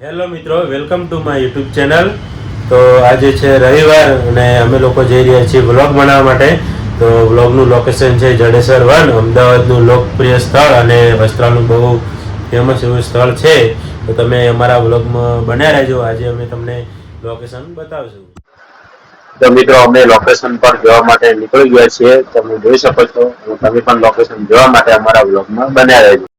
Hello મિત્રો welcome to my YouTube channel તો આજે છે રવિવાર અને અમે લોકો જઈ રહ્યા છીએ વ્લોગ બનાવવા માટે. તો વ્લોગનું લોકેશન છે જડેસર વન, અમદાવાદનું લોકપ્રિય સ્થળ અને વસ્ત્રાલનું બહુ ફેમસ એવું સ્થળ છે. તો તમે અમારા વ્લોગમાં બન્યા રહેજો. આજે અમે તમને લોકેશન બતાવશું. તો મિત્રો, અમે લોકેશન પર જવા માટે નીકળી ગયા છીએ. તમે જોઈ શકો છો. તમે પણ લોકેશન જોવા માટે અમારા બ્લોગમાં બન્યા રહેજો.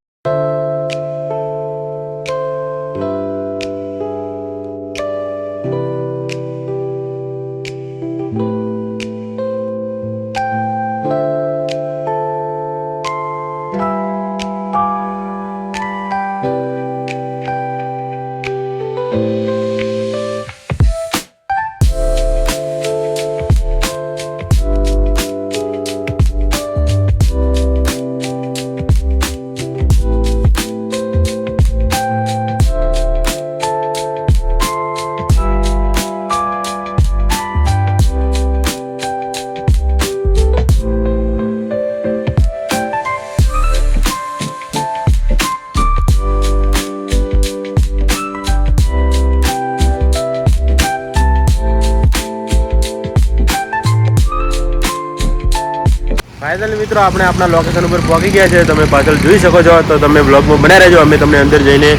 ફાઇનલ મિત્રો, આપણે આપણા લોકેશન ઉપર પહોંચી ગયા છે તમે પાછળ જોઈ શકો છો. તો તમે બ્લોગમાં બનાવી રહેજો. અમે તમને અંદર જઈને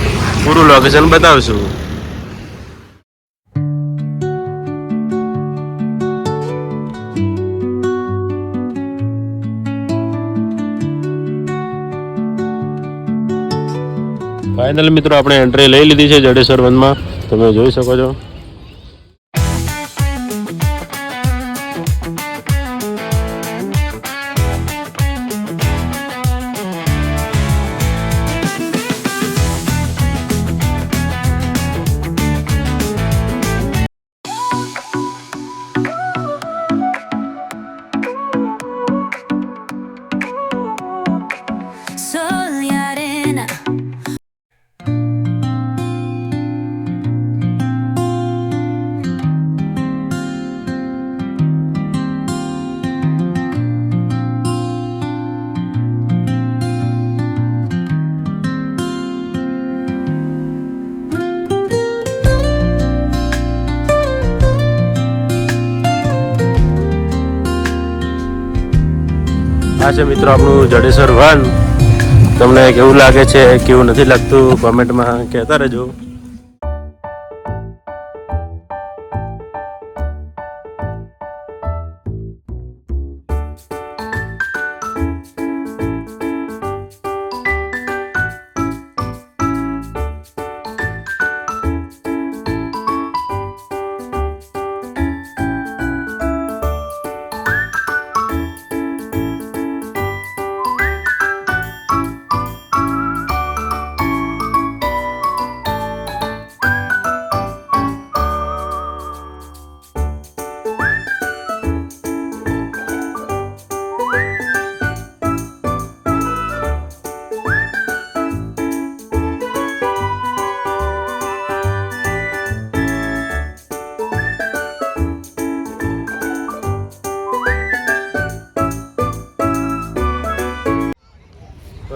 પૂરું લોકેશન બતાવશું. ફાઇનલ મિત્રો, આપણે એન્ટ્રી લઈ લીધી છે જડેશ્વર વનમાં. તમે જોઈ શકો છો. આ છે મિત્રો આપણું જડેશ્વર વન. તમને કેવું લાગે છે, કેવું નથી લાગતું? કોમેન્ટમાં કહેતા રહેજો.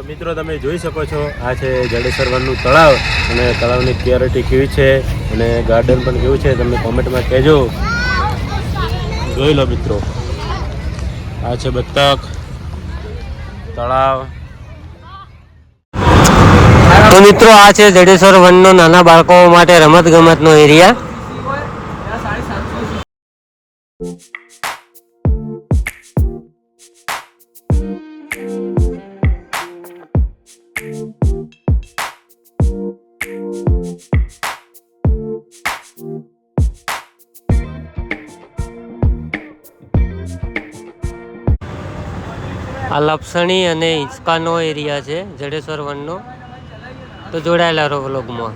મિત્રો, તમે જોઈ શકો છો, આ છે જડેશ્વર વનનું તળાવ અને તળાવની ક્લિયરિટી કેવી છે અને ગાર્ડન પણ કેવું છે તમે કોમેન્ટમાં કહેજો. જોઈ લો મિત્રો, આ છે બતક તળાવ. તો મિત્રો, આ છે જડેશ્વર વનનો નાના બાળકો માટે રમત ગમતનો એરિયા. આ લપસણી અને હિંચકાનો એરિયા છે જડેશ્વર વનનો. તો જોડાયેલા રહો વ્લોગમાં.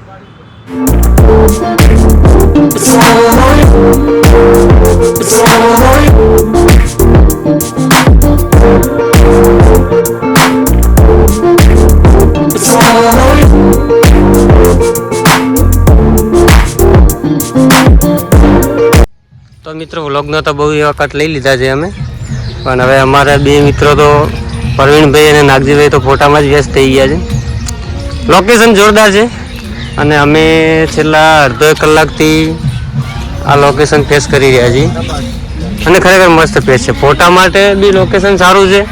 તો મિત્રો વ્લોગનો તો બહુ એવા કટ લઈ લીધા છે અમે. પણ હવે અમારા બે મિત્રો તો, પ્રવીણભાઈ અને નાગજીભાઈ તો ફોટામાં જ વ્યસ્ત થઈ ગયા છે. લોકેશન જોરદાર છે. અને અમે છેલ્લા અડધો કલાકથી આ લોકેશન ફેસ કરી રહ્યા છીએ. અને ખરેખર મસ્ત ફેસ છે. ફોટા માટે બી લોકેશન સારું છે.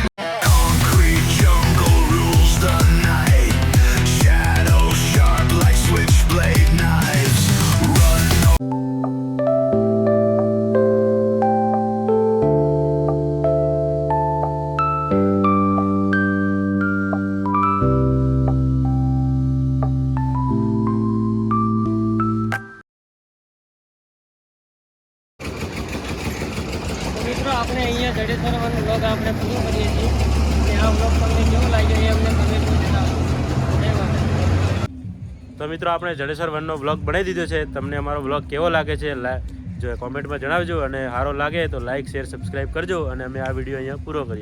અહીંયા વ્લોગ આપણે પૂરો કરીએ છીએ. આ વ્લોગ તમને કેવો લાગ્યો એ અમને કમેન્ટમાં તો મિત્રો, આપણે જડેશ્વર વનનો બ્લોગ બનાવી દીધો છે. તમને અમારો બ્લોગ કેવો લાગે છે જો કોમેન્ટમાં જણાવજો. અને સારો લાગે તો લાઇક શેર સબસ્ક્રાઈબ કરજો. અને અમે આ વીડિયો અહીંયા પૂરો કરીએ.